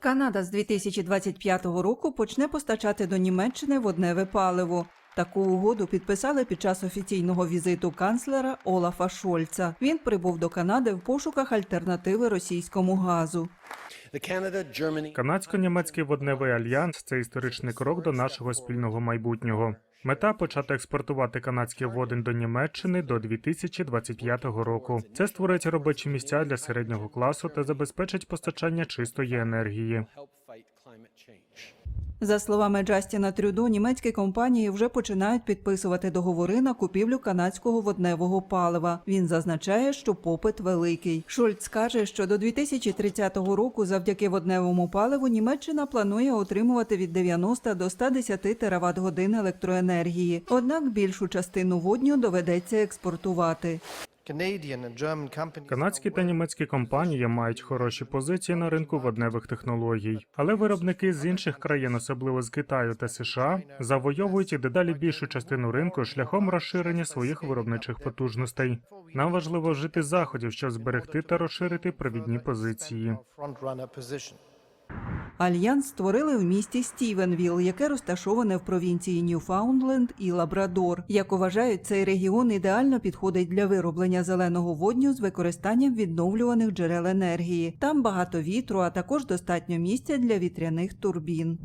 Канада з 2025 року почне постачати до Німеччини водневе паливо. Таку угоду підписали під час офіційного візиту канцлера Олафа Шольца. Він прибув до Канади в пошуках альтернативи російському газу. Канадсько-німецький водневий альянс це історичний крок до нашого спільного майбутнього. Мета почати експортувати канадський водень до Німеччини до 2025 року. Це створить робочі місця для середнього класу та забезпечить постачання чистої енергії. За словами Джастіна Трюдо, німецькі компанії вже починають підписувати договори на купівлю канадського водневого палива. Він зазначає, що попит великий. Шольц каже, що до 2030 року, завдяки водневому паливу, Німеччина планує отримувати від 90 до 110 тераватт годин електроенергії. Однак більшу частину водню доведеться експортувати. Канадські та німецькі компанії мають хороші позиції на ринку водневих технологій, але виробники з інших країн, особливо з Китаю та США, завойовують і дедалі більшу частину ринку шляхом розширення своїх виробничих потужностей. Нам важливо вжити заходів, щоб зберегти та розширити провідні позиції. Альянс створили в місті Стівенвіл, яке розташоване в провінції Ньюфаундленд і Лабрадор. Як вважають, цей регіон ідеально підходить для вироблення зеленого водню з використанням відновлюваних джерел енергії. Там багато вітру, а також достатньо місця для вітряних турбін.